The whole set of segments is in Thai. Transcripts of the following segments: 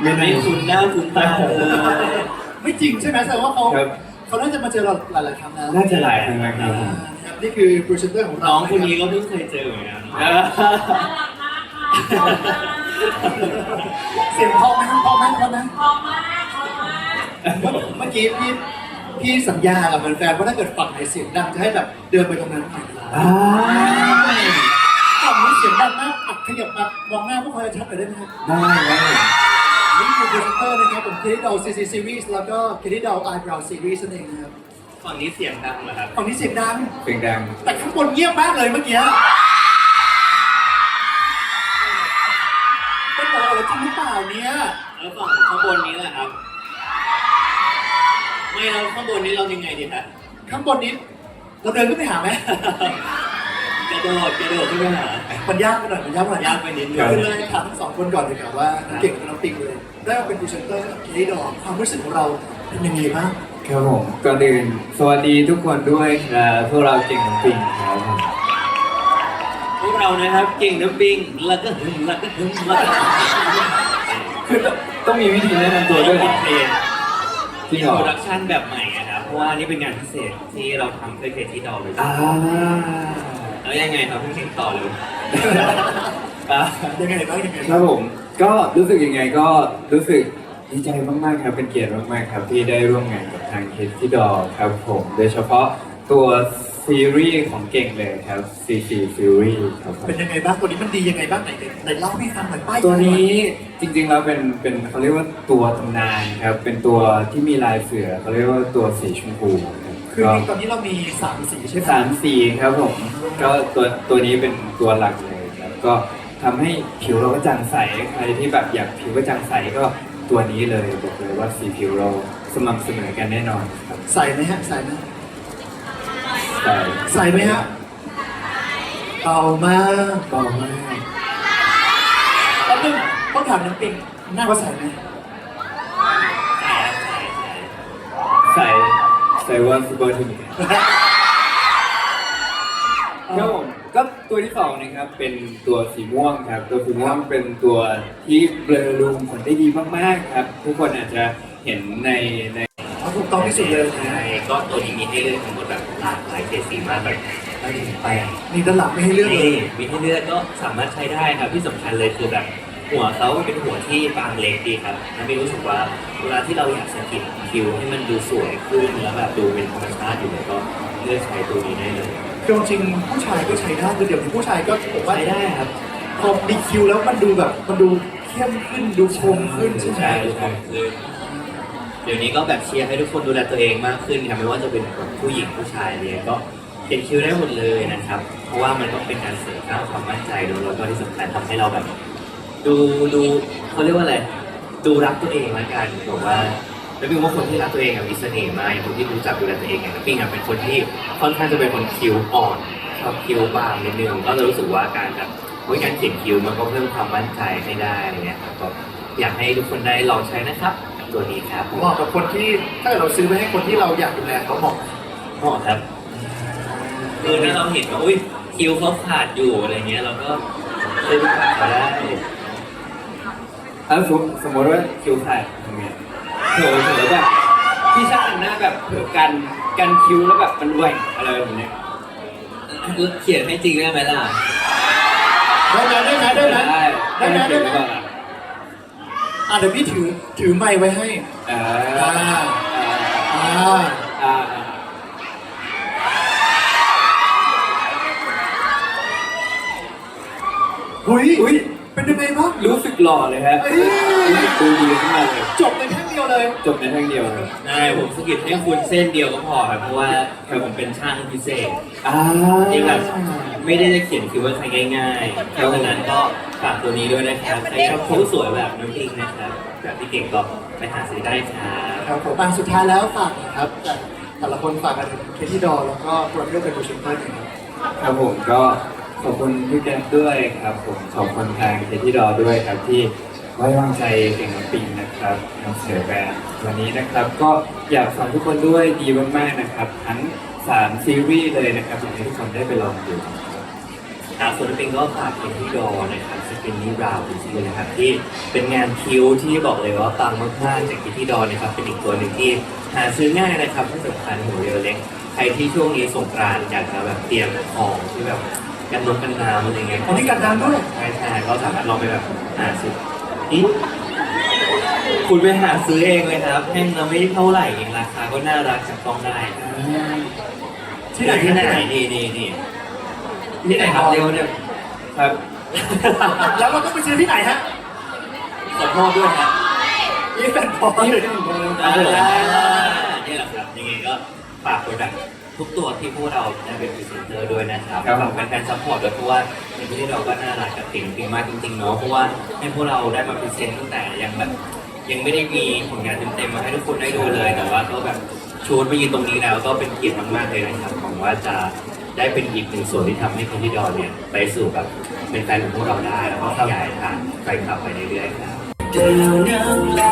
ไม่ไม่ได้คุ้นหน้าคุ้นตาเลยไม่จริงใช่ไหมแสดงว่าเขาครับ เขาน่าจะมาเจอเราหลายๆครั้งแล้วน่าจะหลายครั้งแล้วครับอ่านะครับนี่คือพรีเซนเตอร์ของเราน้องคนนี้ก็เพิ่งเคยเจอเหมือนกันเสียงพอไหมพอไหมพอไหมพอมากพอมากเมื่อกี้พี่พี่สัญญากับแฟนๆว่าถ้าเกิดฝั่งไหนเสียงดังจะให้แบบเดินไปตรงนั้นอ่าฝั่งนี้เสียงดังมากอัดขยับมามองหน้าพวกเขาจะชัดหน่อยได้ไหมครับได้ได้นี่ คือพรีเซนเตอร์นะครับผมเคที่ดาวซีซีซีรีส์แล้วก็เคที่ดาวไอบราวซีรีส์นั่นเองนะครับฝั่งนี้เสียงดังเหรอครับ ฝั่งนี้เสียงดัง เสียงดัง แต่ข้างบนเงียบมากเลยเมื่อกี้เป็นบอกอะไรจริงหรือเปล่าเนี่ย แล้วฝั่งข้างบนนี้แหละครับ ไม่เราข้างบนนี้เรายังไงดีครับข้างบนนี้เราเดินขึ้นไปหาไหมกระโดดกระโดดขึ้นไปหา มันยากไปหน่อยมันยากไปหน่อยยากไปนิดนึง คือเลยถามทั้งสองคนก่อนเลยครับว่าทั้งเก่งกับน้องปิงเลย ได้มาเป็นพรีเซนเตอร์เคที่ดาวความรู้สึกของเราเป็นยังไงบ้างครับผมก่อนอื่นสวัสดีทุกคนด้วยครับพวกเราเก่งของปิงครับผมพวกเรานะครับเก่งน้ำปิงแล้วก็หึมแล้วก็หึมแล้วก็คือต้องต้องมีวิธีแนะนำตัวด้วยเหรอเพลงจริมีงเหรอโปรดักชันแบบใหม่อะครับเพราะว่านี่เป็นงานพิเศษที่เราทำเพื่อเคที่ดอลเลย อ่า แล้วยังไงครับพี่เก่งต่อเลยอ่ายังไงบ้างยังไงคบ้ารังบผมก็รู้สึกยังไงก็รู้สึกดีใจมากๆครับเป็นเกียรติมากๆครับที่ได้ร่วมงานกับทางเคที่ดอครับผมโดยเฉพาะตัวซีรีส์ของเก่งเลยครับ CC Fury ครับผมเป็นยังไงบ้างตัวนี้มันดียังไงบ้างไหนไหนเล่าให้ฟังหน่อยป้ายตัวนี้จริงๆแล้วเป็นเป็นเขาเรียกว่าตัวตำนานครับเป็นตัวที่มีลายเสือเขาเรียกว่าตัวสีชมพู ครับคือก็ตอนนี้เรามีสามสีใช่ไหม สามสีครับผม ก็ตัวตัวนี้เป็นตัวหลักเลยครับ ก็ทำให้ผิวเรากระจ่างใส ใครที่แบบอยากผิวกระจ่างใสก็ตัวนี้เลยบอกเลยว่าสีผิวเราสม่ำเสมอกันแน่นอนครับใส่ไหมฮะ ใส่ไหมใสใส่ไหมฮะเบามากเบามากแป๊บนึงต้องถามน้ำปิงหน้าว่าใส่ไหมใส ใสว่าซูเปอร์ทูนิคครับผมก็ตัวที่สองนะครับเป็นตัวสีม่วงครับ ตัวสีม่วงเป็นตัวที่เบลอรูมผลได้ดีมากๆครับ ทุกคนอาจจะเห็นในในเอาถูกต้องที่สุดเลยใช่ก็ตัวนี้มีให้เลือกทั้งหมดแบบหลากหลายเฉดสีมากแบบไม่ถึงแปดนี่ด้านหลังไม่ให้เลือกเลยนี่มีให้เลือกก็สามารถใช้ได้ครับที่สำคัญเลยคือแบบ หัวเขาเป็นหัวที่บางเล็กดีครับแล้วมีรู้สึกว่าเวลาที่เราอยากสกินคิวให้มันดูสวยขึ้นแล้วแบบดูเป็นธรรมชาติอยู่เลยก็เลือกใช้ตัวนี้ได้เลยคือจริงๆผู้ชายก็ใช้ได้คือเดี๋ยวนี้ผู้ชายก็ผมว่าใช้ได้ครับพอดีคิวแล้วมันดูแบบมันดูเข้มขึ้นดูคมขึ้นใช่ไหมใช่ใช่คือเดี๋ยวนี้ก็แบบเชียร์ให้ทุกคนดูแลตัวเองมากขึ้นครับไม่ว่าจะเป็นผู้หญิงผู้ชายเนี่ยก็เขียนคิวได้หมดเลยนะครับ เพราะว่ามันก็เป็นการเสริมสร้างความมั่นใจด้วยแล้วก็ที่สำคัญทำให้เราแบบ ดูดูเขาเรียกว่าอะไรดูรักตัวเองละกันบอกว่าแล้วพี่ว่าคนที่รักตัวเองอะมีเสน่ห์มากอย่างคนที่รู้จักดูแลตัวเองอย่างพี่อะเป็นคนที่ค่อนข้างจะเป็นคนคิ้วอ่อนชอบคิ้วบางนิดนึงก็จะรู้สึกว่าการแบบเฮ้ยการเขียนคิ้วมันก็เพิ่มความมั่นใจให้ได้อะไรเงี้ยครับก็อยากให้ทุกคนได้ลองใช้นะครับตัวนี้ครับเหมาะกับคนที่ถ้าเกิดเราซื้อไปให้คนที่เราอยากดูแลเขาเหมาะเหมาะครับคือถ้าเราเห็นว่าอุ้ยคิ้วเขาขาดอยู่อะไรเงี้ยเราก็ซื้อไปฝากเขาได้ ถ้าสมมติสมมติว่าคิวขาดทำไงเผลอเผลอแบบพี่ช่างหน้าแบบเผลอกันกันคิ้วแล้วแบบมันแหว่งอะไรแบบเนี้ยเขียนให้จริงได้ไหมล่ะได้ไหมได้ไหมได้ไหมได้ได้ไหมได้ไหมอะเดี๋ยวพี่ถือถือไม้ไว้ให้อ่าอ่าอ่าอ่าอ่าหุยอุ้ย เป็นยังไงบ้างรู้สึกหล่อเลยฮะเอ้ยรู้สึกดูดีขึ้นมาเลย จบในแค่เดียวเลย จบในแท่งเดียวเลยได้ผมสกิดให้คุณเส้นเดียวก็พอครับเพราะว่าผมเป็นช่างพิเศษอ่าที่แบบไม่ได้จะเขียนคิวว่าใครง่ายๆเพราะฉะนั้นก็ฝากตัวนี้ด้วยนะครับใครชอบคิ้วสวยแบบน้องพิงนะครับแบบพี่เก่งก็ไปหาซื้อได้ครับครับผมอะสุดท้ายแล้วฝากหน่อยครับจากแต่ละคนฝากกันถึงเคที่ดอแล้วก็โปรเจกต์เป็นโปรเจกต์ครับ ครับผมก็ ขอบคุณพี่แกด้วยครับผมขอบคุณทางเคที่ดอด้วยครับที่ไว้วางใจเก่งน้ำปิงนะครับนำเสนอแบรนด์วันนี้นะครับ ก็อยากฝากทุกคนด้วยดีมากๆนะครับ ทั้งสามซีรีส์เลยนะครับอยากให้ทุกคนได้ไปลองดูครับส่วนปิงก็ฝากเป็นที่ดอนะครับสเป็นนิราวจริงๆนะครับที่เป็นงานคิวที่บอกเลยว่าปังมากๆจากกิที่ดอนนะครับ เป็นอีกตัวหนึ่งที่หาซื้อง่ายนะครับที่สำคัญหัวเรือเล็กใครที่ช่วงนี้สงกรานต์อยากจะแบบเตรียมของที่แบบ กันนกกันน้ำอะไรเงี้ยอ๋อนี่กันน้ำด้วยใช่ใช่ก็สามารถลองไปแบบหาซื้อนี่คุณไปหาซื้อเองเลยครับแพงเราไม่เท่าไหร่เองราคาก็น่ารักจับต้องได้ที่ไหนที่ไหนนี่นี่นี่ที่ไหนครับเร็วเนี่ยครับ แล้วเราต้องไปซื้อที่ไหนฮะขอโทษด้วยครับนี่เป็นพอนี่เลยเป็นของอ่าผมนี่แหละครับยังไงก็ฝากโปรดักต์ ทุกตัวที่พวกเราได้เป็นพรีเซนเตอร์ด้วยนะครับฝากแฟนๆซัพพอร์ตด้วยเพราะว่าในที่เราก็น่ารักกับติ่งติ่งมากจริงๆเนาะเพราะว่าให้พวกเราได้มาพรีเซนต์ตั้งแต่ยังแบบยังไม่ได้มีผลงานเต็มๆมาให้ทุกคนได้ดูเลยแต่ว่าก็แบบชวนมายืนตรงนี้แล้วก็เป็นเกียรติมากๆเลยนะครับหวังว่าจะได้เป็นอีกหนึ่งส่วนที่ทำให้คนที่ดอนเนี่ยไปสู่แบบเป็นแฟนของพวกเราได้แล้วก็ขยายทางไปกลับไปเรื่อยๆครับเดินนับแล้ว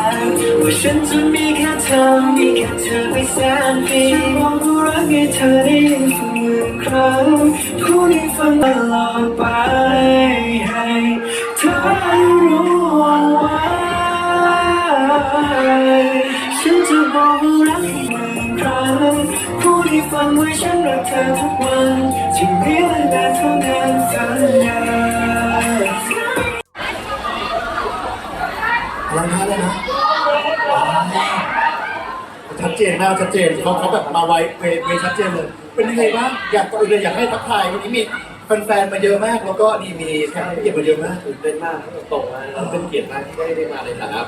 ว่าฉันจะมีแค่เธอมีแค่เธอไปแสนปีฉันบอกว่ารักให้เธอได้ยินสักหมื่นครั้งพูดให้ฟังตลอดไปให้เธอรู้เอาไว้ฉันจะบอกว่ารักให้หมื่นครั้งพูดให้ฟังว่าฉันรักเธอทุกวันที่มีเวลาเท่านั้นสัญญาลังงานเลยนะ จนมากชัดเจนเขาเขาแบบมาไวเวเวชัดเจนเลย เป็นยังไงบ้างอยากก่อนอื่นเลยอยากให้ทักทายวันนี้มีแฟนๆมาเยอะมาก แล้วก็นี่มีแขกผู้เกียรติมาเยอะมากตื่นเต้นมากตรงนะเป็นเกียรติมากที่ได้ได้มาในฐานะ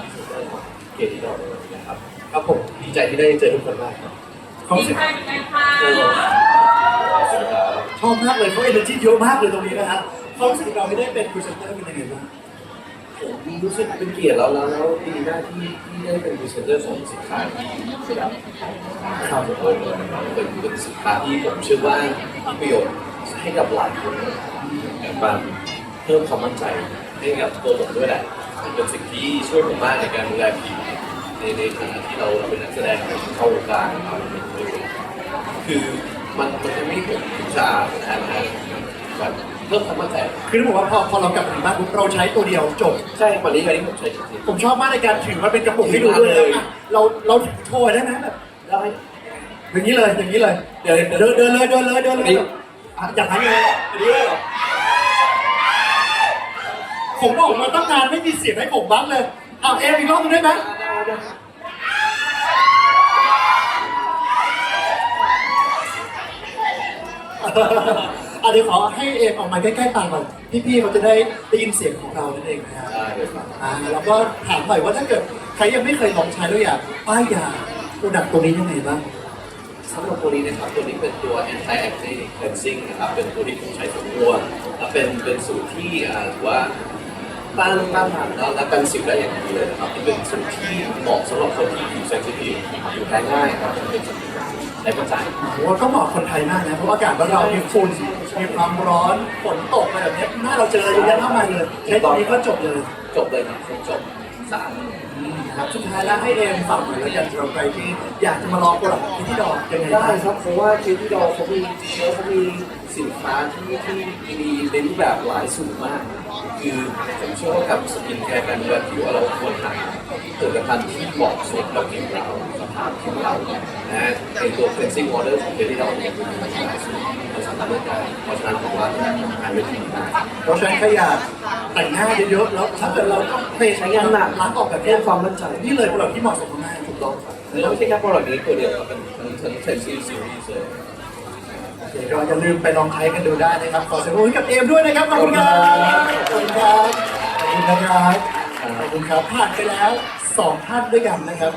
เกียรติที่เรานะครับครับผมดีใจที่ได้เจอทุกคนมากครับเขารู้สึกชอบมากเลยเขาเอเนอร์จีเยอะมากเลยตรงนี้นะฮะเขารู้สึกเราไม่ได้เป็นพรีเซนเตอร์เป็นยังไงบ้าง ผมรู้สึกเป็นเกียรติแล้วแล้วแล้วดีหน้าที่ที่ได้เป็นพรีเซนเตอร์ของสินค้าที่แบครับผมเป็นเป็นสินค้าที่ผมเชื่อว่ามีประโยชน์ให้กับหลายคนแบบเพิ่มความมั่นใจให้กับตัวผมด้วยแหละเป็นสิ่งที่ช่วยผมมากในการดูแลผิวในในฐานะที่เราเป็นนักแสดงเข้าวงการเราเป็นตัวเองคือมันมันจะไม่ผมสะอาดนะฮะแบบ เพิ่มความมั่นใจคือต้องบอกว่าพอพอเรากลับมาถึงบ้านปุ๊บเราใช้ตัวเดียวจบ ใช่วันนี้วันนี้ผมใช้จริง ผมชอบมากในการถือมันเป็นกระปุกให้ดูด้วยเลยอะเราเราโชว์ได้ไหมแบบๆได้อย่างนี้เลยอย่างนี้เลยเดี๋ยวเดินเดินเลยเดินเลยเดินเลยอะอย่างนั้นเลยอันนี้เลยเหรอผมบอกมาตั้งนานไม่มีเสียงให้ผมบ้างเลยอ้าวเอ็มอีกรอบหนึงได้ไหมอะ เดี๋ยวขอให้เอ็มออกมาใกล้ๆปากก่อนพี่ๆเขาจะได้ได้ยินเสียงของเรานั่นเองนะฮะได้เลยครับอ่าแล้วก็ถามหน่อยว่าถ้าเกิดใครยังไม่เคยลองใช้แล้วอยากป้ายยาโปรดักต์ตัวนี้ยังไงบ้างสำหรับตัวนี้นะครับตัวนี้เป็นตัว anti acne cleansing นะครับเป็นตัวที่ผมใช้ส่วนตัวและเป็นเป็นสูตรที่อ่าถือว่าต้านต้านทานและและกันสิวได้อย่างดีเลยนะครับเป็นสูตรที่เหมาะสำหรับคนที่ผิวเซนซิทีฟผิวแพ้ง่ายครับเป็นสูตรที่ได้มั่นใจผมว่าก็เหมาะคนไทยมากนะเพราะว่าอากาศบ้านเรามีฝุ่น มีความร้อนฝนตกอะไรแบบเนี้ยหน้าเราเจอเยอะแยะมากมายเลยใช้ตัวนี้ก็จบเลยจบเลยครับครบจบสะอาดนะครับสุดท้ายแล้วให้เอมฝากหน่อยแล้วอยากจะไปที่อยากจะมาลองโปรดักต์ที่ดอกยังไงได้บ้างครับเพราะว่าเคที่ดอเขามีเขามีสินค้าที่ที่ดีในรูปแบบหลายสูตรมาก คือผมเชื่อว่ากับสกินแคร์การดูแลผิวเราควรหาผลิตภัณฑ์ที่เหมาะสมกับผิวเราสภาพผิวเรานะฮะในตัว cleansing water ของเคที่ดอเนี่ยคือมีหลายสูตรเราสามารถเลือกได้เพราะฉะนั้นผมว่าทานได้ดีมากเพราะฉะนั้นใครอยากแต่งหน้าเยอะๆแล้วถ้าเกิดเราต้องเพย์ใช้งานหนักล้างออกแบบเพิ่มความมั่นใจนี่เลยโปรดักต์ที่เหมาะสมมากถูกต้องครับแล้วไม่ใช่แค่โปรดักต์นี้ตัวเดียวครับเป็นทั้งทั้งเซนซีซีรีส์เลย เดี๋ยวก็อย่าลืมไปลองใช้กันดูได้นะครับขอเสียงปรบมือให้กับเอมด้วยนะครับขอบคุณครับขอบคุณครับขอบคุณนะครับขอบคุณครับผ่านไปแล้วสองท่านด้วยกันนะครับ